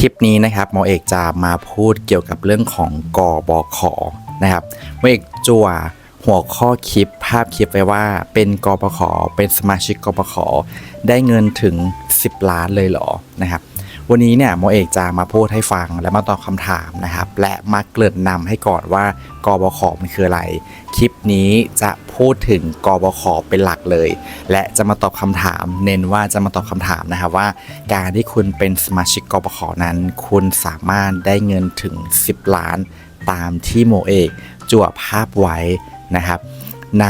คลิปนี้นะครับหมอเอกจะมาพูดเกี่ยวกับเรื่องของกอบขนะครับหมอเอกจั่วหัวข้อคลิปภาพคลิปไว้ว่า เป็นกอบขเป็นสมาชิกกอบขได้เงินถึง 10 ล้านเลยเหรอนะครับ วันนี้เนี่ยหมอเอกจะมาพูดให้ฟังและมาตอบคำถามนะครับ และมาเกริ่นนำให้ก่อนว่ากบขมันคืออะไร คลิปนี้จะพูดถึงกบขเป็นหลักเลย และจะมาตอบคำถาม เน้นว่าจะมาตอบคำถามนะครับว่า การที่คุณเป็นสมาชิกกบขนั้น คุณสามารถได้เงินถึง 10 ล้านตามที่โมเอกจั่วภาพไว้นะครับ ใน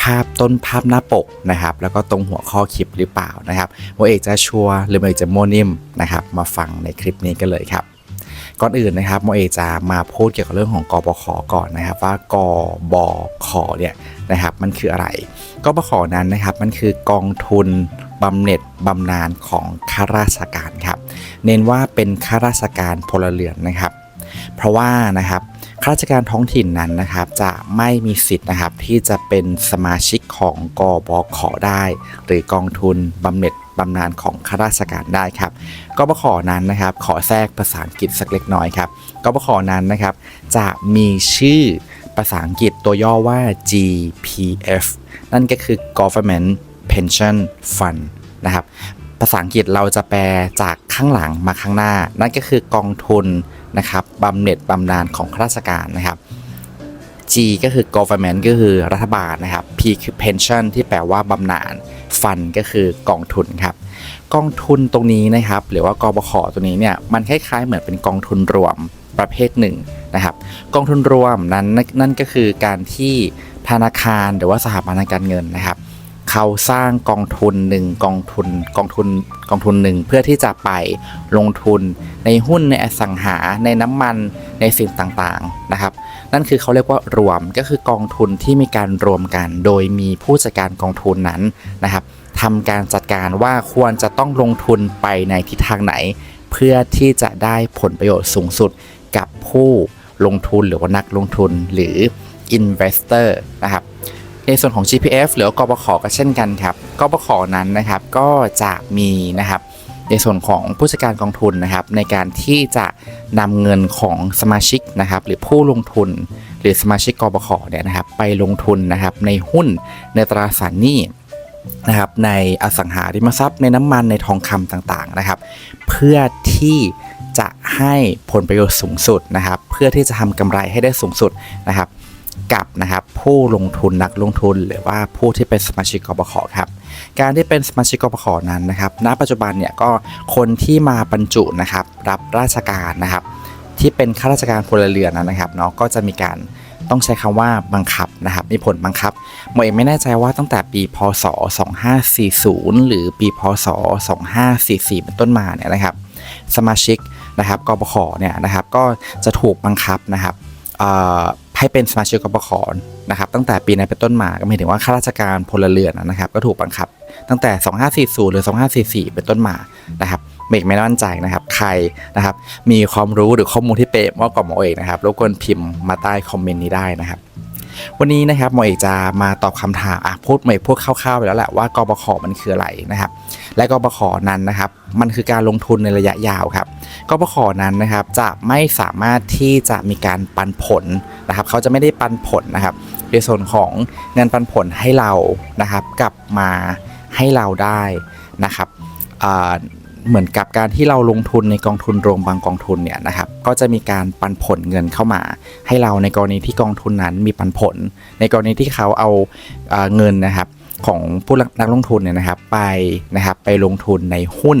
ภาพต้นภาพหน้าปกนะครับ แล้วก็ตรงหัวข้อคลิปหรือเปล่านะครับโมเอกจะชัวหรือโมเอกจะโมนิ่มนะครับ มาฟังในคลิปนี้กันเลยครับ ก่อนอื่นนะครับโมเอกจะมาพูดเกี่ยวกับเรื่องของกบขก่อนนะครับ ว่ากบขเนี่ยนะครับ มันคืออะไรกบขนั้นนะครับ มันคือกองทุนบำเหน็จบำนาญของข้าราชการครับ เน้นว่าเป็นข้าราชการพลเรือนนะครับ เพราะว่านะครับ ข้าราชการท้องถิ่นนั้นนะครับ จะไม่มีสิทธิ์นะครับที่จะเป็นสมาชิกของกบขได้ หรือกองทุนบำเหน็จบำนาญของข้าราชการได้ครับกบขนั้นนะครับ ขอแทรกภาษาอังกฤษสักเล็กน้อยครับกบขนั้นนะครับ จะมีชื่อภาษาอังกฤษตัวย่อว่า GPF นั่นก็คือ Government Pension Fund นะครับ ภาษาอังกฤษเราจะแปลจากข้างหลังมาข้างหน้า นั่นก็คือกองทุน นะครับบำเหน็จบำนาญของข้าราชการนะครับ G ก็คือ government ก็คือรัฐบาลนะครับ P คือ pension ที่แปลว่าบำนาญ fund ก็คือกองทุนครับ กองทุนตรงนี้นะครับ หรือว่ากบขตัวนี้เนี่ย มันคล้ายๆ เหมือนเป็นกองทุนรวมประเภทหนึ่งนะครับ กองทุนรวมนั้นนั่นก็คือการที่ธนาคารหรือว่าสถาบันการเงินนะครับ เขาสร้างกองทุนหนึ่งกองทุนกองทุนกองทุนหนึ่งเพื่อที่จะไปลงทุนในหุ้นในอสังหาในน้ำมันในสิ่งต่างๆนะครับ นั่นคือเขาเรียกว่ารวมก็คือกองทุนที่มีการรวมกัน โดยมีผู้จัดการกองทุนนั้นนะครับทำการจัดการว่าควรจะต้องลงทุนไปในทิศทางไหน เพื่อที่จะได้ผลประโยชน์สูงสุดกับผู้ลงทุนหรือว่านักลงทุนหรือ investor นะครับ ในส่วนของ GPF หรือกบขก็เช่นกันครับกบขนั้นนะครับก็จะมีนะครับในส่วนของผู้จัดการกองทุนนะครับ ในการที่จะนำเงินของสมาชิกนะครับ หรือผู้ลงทุน หรือสมาชิกกบขเนี่ยนะครับ ไปลงทุนนะครับในหุ้นในตราสารหนี้นะครับในอสังหาริมทรัพย์ในน้ำมันในทองคำต่างๆนะครับ เพื่อที่จะให้ผลประโยชน์สูงสุดนะครับ เพื่อที่จะทำกำไรให้ได้สูงสุดนะครับ กับนะครับผู้ลงทุนนักลงทุน หรือว่าผู้ที่เป็นสมาชิกกบขครับการที่เป็นสมาชิกกบขนั้นนะครับณปัจจุบันเนี่ยก็คนที่มาบรรจุนะครับรับราชการนะครับ ที่เป็นข้าราชการพลเรือนนะครับเนาะก็จะมีการต้องใช้คำว่าบังคับนะครับมีผลบังคับหมเองไม่แน่ใจว่าตั้งแต่ปีพศ 2540 หรือปีพศ 2544 เป็นต้นมาเนี่ยนะครับ สมาชิกนะครับกบขเนี่ยนะครับก็จะถูกบังคับนะครับ ให้เป็นสมาชิกกบขนะครับตั้งแต่ปีนั้นเป็นต้นมาก็หมายถึงว่าข้าราชการพลเรือนนะครับก็ถูกบังคับ ตั้งแต่ 2540 หรือ 2544 เป็นต้นมานะครับเมกไม่มั่นใจนะครับ ใครนะครับ มีความรู้หรือข้อมูลที่เป๊ะมากกว่าหมอเอกนะครับรบกวนพิมพ์มาใต้คอมเมนต์นี้ได้นะครับ วันนี้นะครับหมอเอกจะมาตอบคำถามอะพูดหมอเอกพูดคร่าวๆไปแล้วแหละว่ากบขมันคืออะไรนะครับ และกบขนั้นนะครับมันคือการลงทุนในระยะยาวครับกบขนั้นนะครับจะไม่สามารถที่จะมีการปันผลนะครับ เขาจะไม่ได้ปันผลนะครับในส่วนของเงินปันผลให้เรานะครับ กลับมาให้เราได้นะครับ เหมือนกับการที่เราลงทุนในกองทุนรวมบางกองทุนเนี่ยนะครับ ก็จะมีการปันผลเงินเข้ามา ให้เราในกรณีที่กองทุนนั้นมีปันผล ในกรณีที่เขาเอาเอ่อเงินนะครับของผู้นักลงทุนเนี่ยนะครับไปนะครับไปลงทุนในหุ้น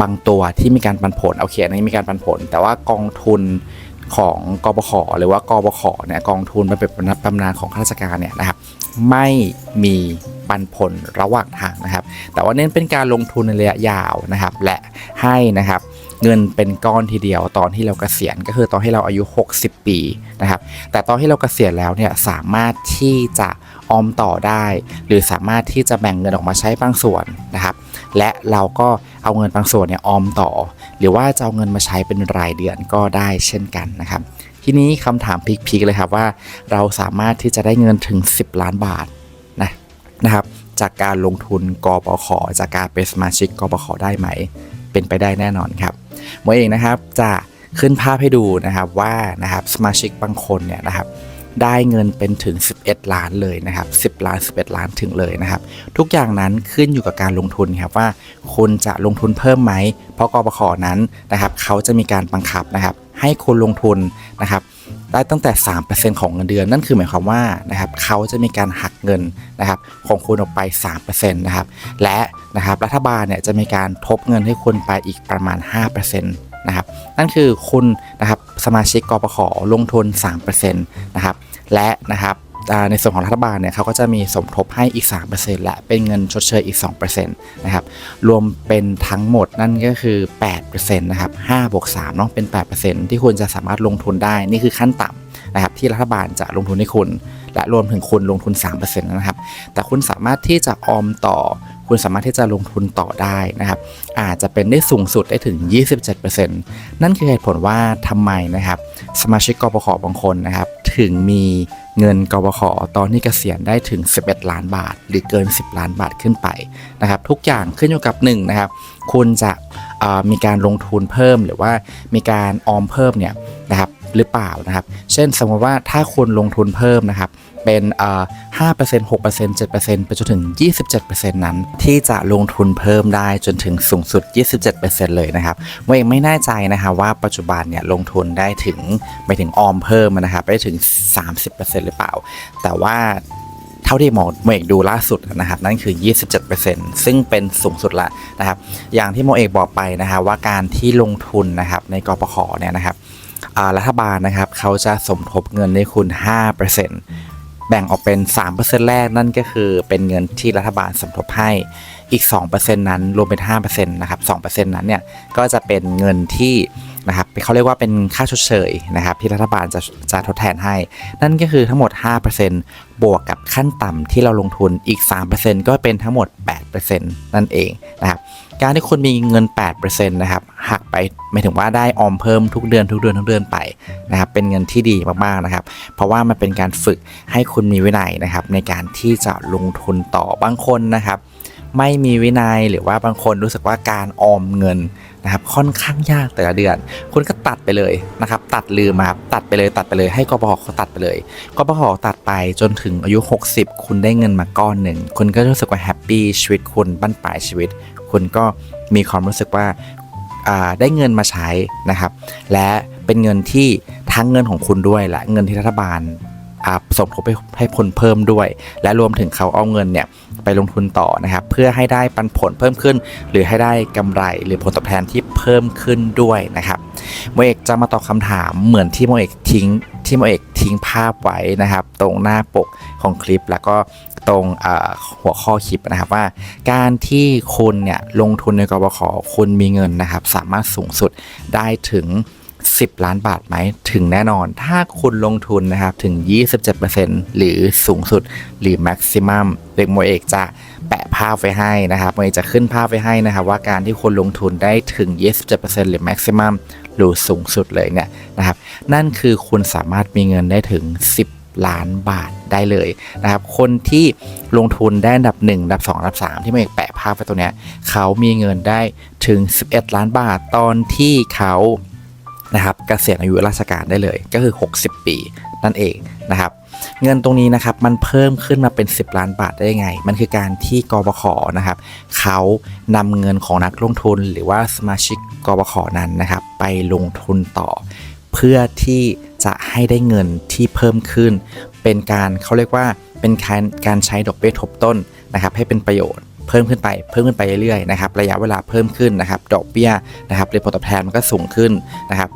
บางตัวที่มีการปันผลโอเคอันนี้มีการปันผล แต่ว่ากองทุนของกบขหรือว่ากบขเนี่ยกองทุนมันเป็นบำนาญของข้าราชการเนี่ยนะครับ ไม่มีปันผลระหว่างทางนะครับ แต่ว่าเน้นเป็นการลงทุนในระยะยาวนะครับ และให้นะครับเงินเป็นก้อนทีเดียวตอนที่เราเกษียณก็คือตอนที่เราอายุ 60 ปีนะครับ แต่ตอนที่เราเกษียณแล้วเนี่ยสามารถที่จะออมต่อได้ หรือสามารถที่จะแบ่งเงินออกมาใช้บางส่วนนะครับ และเราก็เอาเงินบางส่วนเนี่ยออมต่อ หรือว่าจะเอาเงินมาใช้เป็นรายเดือนก็ได้เช่นกันนะครับ ทีนี้คำถามพีคๆเลยครับว่าเราสามารถที่จะได้เงินถึง 10 ล้านบาทนะนะครับจากการลงทุนกปขจากการเป็นสมาชิกกปขได้ไหม เป็นไปได้แน่นอนครับหมวยเองนะครับจะขึ้นภาพให้ดูนะครับว่านะครับสมาชิกบางคนเนี่ยนะครับได้เงินเป็นถึง 11 ล้านเลยนะครับ 10 ล้าน 11 ล้านถึงเลยนะครับ ทุกอย่างนั้นขึ้นอยู่กับการลงทุนครับว่าคุณจะลงทุนเพิ่มไหม เพราะกบขนั้นนะครับเขาจะมีการบังคับนะครับ ให้คุณลงทุนนะครับได้ตั้งแต่ 3%ของเงินเดือน นั่นคือหมายความว่านะครับเขาจะมีการหักเงินนะครับของคุณออกไป 3%นะครับและนะครับรัฐบาลเนี่ยจะมีการทบเงินให้คุณไปอีกประมาณ 5%นะครับนั่นคือคุณนะครับสมาชิกกปขลงทุน3%นะครับและนะครับ ในส่วนของรัฐบาลเนี่ยเขาก็จะมีสมทบให้อีก 3%และเป็นเงินชดเชยอีก 2%นะครับรวมเป็นทั้งหมดนั่นก็คือ 8%นะครับ5บวก3เนาะเป็น 8%ที่คุณจะสามารถลงทุนได้นี่คือขั้นต่ำนะครับที่รัฐบาลจะลงทุนให้คุณ และรวมถึงคุณลงทุน 3%นะครับ แต่คุณสามารถที่จะออมต่อ คุณสามารถที่จะลงทุนต่อได้นะครับ อาจจะเป็นได้สูงสุดได้ถึง 27%นั่นคือเหตุผลว่าทำไมนะครับ สมาชิกกปขบางคนนะครับ ถึงมีเงินกปขตอนที่เกษียณได้ถึง 11 ล้านบาท หรือเกิน 10 ล้านบาทขึ้นไปนะครับ ทุกอย่างขึ้นอยู่กับ1นะครับ คุณจะมีการลงทุนเพิ่มหรือว่ามีการออมเพิ่มเนี่ยนะครับ หรือเปล่านะครับ เช่นสมมติว่าถ้าคุณลงทุนเพิ่มนะครับ เป็นเอ่อ5% 6% 7%ไปจนถึง27%นั้น ที่จะลงทุนเพิ่มได้จนถึงสูงสุด27%เจ็ดเปอร์เซ็นต์เลยนะครับเมย์เองไม่แน่ใจนะครับว่าปัจจุบันเนี่ยลงทุนได้ถึงไปถึงออมเพิ่มนะครับได้ถึง30%หรือเปล่า แต่ว่าเท่าที่หมอโมเอกดูล่าสุดนะครับนั่นคือ 27%ซึ่งเป็นสูงสุดละนะครับ อย่างที่โมเอกบอกไปนะครับว่าการที่ลงทุนนะครับในกปขเนี่ยนะครับ รัฐบาลนะครับเขาจะสมทบเงินให้คุณ 5%แบ่งออกเป็น 3%แรกนั่นก็คือเป็นเงินที่รัฐบาลสมทบให้อีก 2%นั้นรวมเป็น 5%นะครับ 2%นั้นเนี่ยก็จะเป็นเงินที่ นะครับเขาเรียกว่าเป็นค่าชดเชยนะครับ ที่รัฐบาลจะจะทดแทนให้ นั่นก็คือทั้งหมด 5%บวกกับขั้นต่ำที่เราลงทุนอีก 3%ก็เป็นทั้งหมด 8%นั่นเองนะครับการที่คุณมีเงิน 8%นะครับหักไปไม่ถึงว่าได้ออมเพิ่มทุกเดือนทุกเดือนทุกเดือนไปนะครับเป็นเงินที่ดีมากๆนะครับ เพราะว่ามันเป็นการฝึกให้คุณมีวินัยนะครับในการที่จะลงทุนต่อบางคนนะครับ ไม่มีวินัยหรือว่าบางคนรู้สึกว่าการออมเงินนะครับค่อนข้างยากแต่ละเดือน คุณก็ตัดไปเลยนะครับ ตัดลืมมาครับตัดไปเลยตัดไปเลยให้กบขเขาตัดไปเลยกบขตัดไปจนถึงอายุ 60 คุณได้เงินมาก้อนหนึ่งคุณก็รู้สึกว่าแฮปปี้ชีวิตคุณบั้นปลายชีวิต คุณก็มีความรู้สึกว่าได้เงินมาใช้นะครับ และเป็นเงินที่ทั้งเงินของคุณด้วยและเงินที่รัฐบาล อ่าสมทบให้ให้คนเพิ่มด้วย และรวมถึงเขาเอาเงินเนี่ยไปลงทุนต่อนะครับ เพื่อให้ได้ปันผลเพิ่มขึ้น หรือให้ได้กำไรหรือผลตอบแทนที่เพิ่มขึ้นด้วยนะครับโมเอกจะมาตอบคำถามเหมือนที่โมเอกทิ้งที่โมเอกทิ้งภาพไว้นะครับ ตรงหน้าปกของคลิปแล้วก็ตรงหัวข้อคลิปนะครับว่า การที่คุณเนี่ยลงทุนในกบขคุณมีเงินนะครับ สามารถสูงสุดได้ถึง 10 ล้านบาทไหม ถึงแน่นอน ถ้าคุณลงทุนนะครับ ถึง 27%หรือสูงสุดหรือ maximum เด็กโมเอกจะแปะภาพไว้ให้นะครับโมเอกจะขึ้นภาพไว้ให้นะครับ ว่าการที่คุณลงทุนได้ถึง 27%หรือ maximum หรือสูงสุดเลยเนี่ยนะครับ นั่นคือคุณสามารถมีเงินได้ถึง 10ล้านบาทได้เลยนะครับ คนที่ลงทุนได้อันดับ 1 อันดับ 2 อันดับ 3 ที่โมเอกแปะภาพไว้ตรงเนี้ยเขามีเงินได้ถึง 11 ล้านบาทตอนที่เขา นะครับเกษียณอายุราชการได้เลยก็คือ 60 ปีนั่นเองนะครับ เงินตรงนี้นะครับมันเพิ่มขึ้นมาเป็น 10 ล้านบาทได้ยังไง มันคือการที่กบขนะครับเขานำเงินของนักลงทุนหรือว่าสมาชิกกบขนั้นนะครับ ไปลงทุนต่อ เพื่อที่จะให้ได้เงินที่เพิ่มขึ้น เป็นการเขาเรียกว่าเป็นการการใช้ดอกเบี้ยทบต้นนะครับ ให้เป็นประโยชน์ เพิ่มขึ้นไปเพิ่มขึ้นไปเรื่อยๆนะครับระยะเวลาเพิ่มขึ้นนะครับดอกเบี้ยนะครับหรือผลตอบแทนมันก็สูงขึ้นนะครับ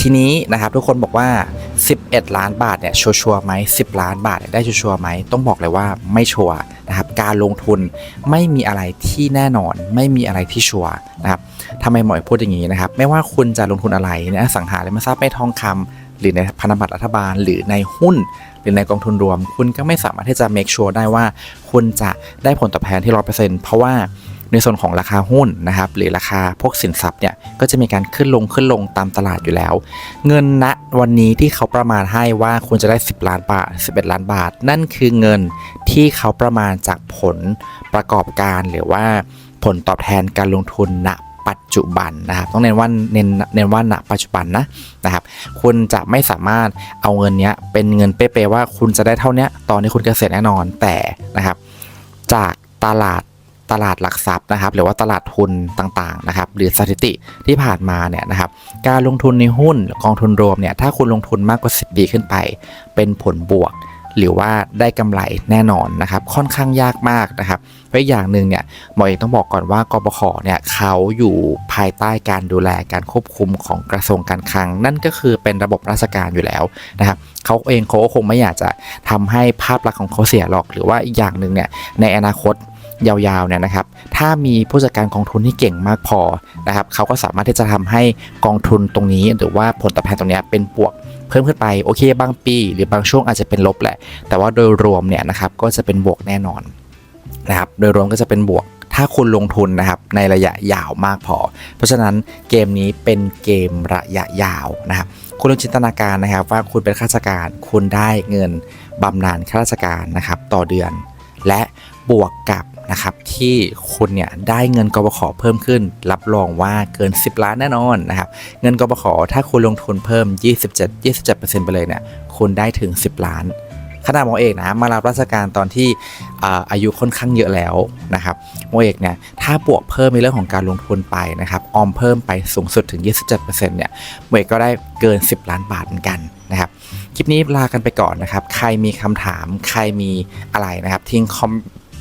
ทีนี้นะครับทุกคนบอกว่า 11 ล้านบาทเนี่ยชัวร์ไหม10 ล้านบาทได้ชัวร์ไหมต้องบอกเลยว่าไม่ชัวร์นะครับการลงทุนไม่มีอะไรที่แน่นอน ไม่มีอะไรที่ชัวร์นะครับทำไมหมอยพูดอย่างนี้นะครับ ไม่ว่าคุณจะลงทุนอะไรในอสังหาริมทรัพย์ไม่ทองคำ หรือในพันธบัตรรัฐบาล หรือในหุ้น หรือในกองทุนรวม คุณก็ไม่สามารถที่จะ make sure ได้ว่า คุณจะได้ผลตอบแทนที่ร้อเปอร์เซ็นต์เพราะว่าในส่วนของราคาหุ้นนะครับหรือราคาพวกสินทรัพย์เนี่ยก็จะมีการขึ้นลงขึ้นลงตามตลาดอยู่แล้ว เงินณวันนี้ที่เขาประมาณให้ว่าคุณจะได้ 10 ล้านบาท 11 ล้านบาท นั่นคือเงินที่เขาประมาณจากผลประกอบการหรือว่าผลตอบแทนการลงทุนณ ปัจจุบันนะครับต้องเน้นว่าเน้นเน้นว่าณปัจจุบันนะนะครับคุณจะไม่สามารถเอาเงินเนี้ยเป็นเงินเป๊ะๆว่าคุณจะได้เท่านี้ตอนที่คุณเกษียณแน่นอนแต่นะครับจากตลาดตลาดหลักทรัพย์นะครับ หรือว่าตลาดทุนต่างๆนะครับ หรือสถิติที่ผ่านมาเนี่ยนะครับ การลงทุนในหุ้นกองทุนรวมเนี่ยถ้าคุณลงทุนมากกว่า 10 ปีขึ้นไป เป็นผลบวก หรือว่าได้กำไรแน่นอนนะครับ ค่อนข้างยากมากนะครับเพราะอีกอย่างหนึ่งเนี่ยหมอเอกต้องบอกก่อนว่ากบขเนี่ยเขาอยู่ภายใต้การดูแลการควบคุมของกระทรวงการคลัง นั่นก็คือเป็นระบบราชการอยู่แล้วนะครับเขาเองเขาคงไม่อยากจะทำให้ภาพลักษณ์ของเขาเสียหรอกหรือว่าอีกอย่างหนึ่งเนี่ยในอนาคตยาวๆเนี่ยนะครับ ถ้ามีผู้จัดการกองทุนที่เก่งมากพอนะครับเขาก็สามารถที่จะทำให้กองทุนตรงนี้ หรือว่าผลตอบแทนตรงนี้เป็นบวก เพิ่มขึ้นไปโอเค บางปี หรือบางช่วงอาจจะเป็นลบแหละ แต่ว่าโดยรวมเนี่ยนะครับก็จะเป็นบวกแน่นอนนะครับโดยรวมก็จะเป็นบวกถ้าคุณลงทุนนะครับในระยะยาวมากพอ เพราะฉะนั้นเกมนี้เป็นเกมระยะยาวนะครับคุณลองจินตนาการนะครับว่าคุณเป็นข้าราชการคุณได้เงินบำนาญข้าราชการนะครับต่อเดือน และบวกกับนะครับ ที่คุณเนี่ยได้เงินกบขเพิ่มขึ้น รับรองว่าเกิน 10 ล้านแน่นอนนะครับเงินกบขถ้าคุณลงทุนเพิ่ม 27 27 ไปเลยเนี่ยคุณได้ถึง 10 ล้านขนาดหมอเอกนะมารับราชการตอนที่อาอายุค่อนข้างเยอะแล้วนะครับหมอเอกเนี่ยถ้าบวกเพิ่มในเรื่องของการลงทุนไปนะครับออมเพิ่มไปสูงสุดถึง 27%เนี่ยหมอเอกก็ได้เกิน 10 ล้านบาทเหมือนกันนะครับคลิปนี้ลากันไปก่อนนะครับ ใครมีคำถามใครมีอะไรนะครับ ทิ้งคอม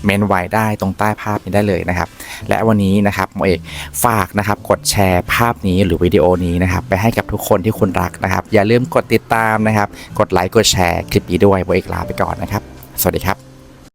เมนไว้ได้ตรงใต้ภาพนี้ได้เลยนะครับ และวันนี้นะครับหมอเอกฝากนะครับกดแชร์ภาพนี้หรือวิดีโอนี้นะครับไปให้กับทุกคนที่คุณรักนะครับ อย่าลืมกดติดตามนะครับ กดไลค์กดแชร์คลิปนี้ด้วยหมอเอกลาไปก่อนนะครับ สวัสดีครับ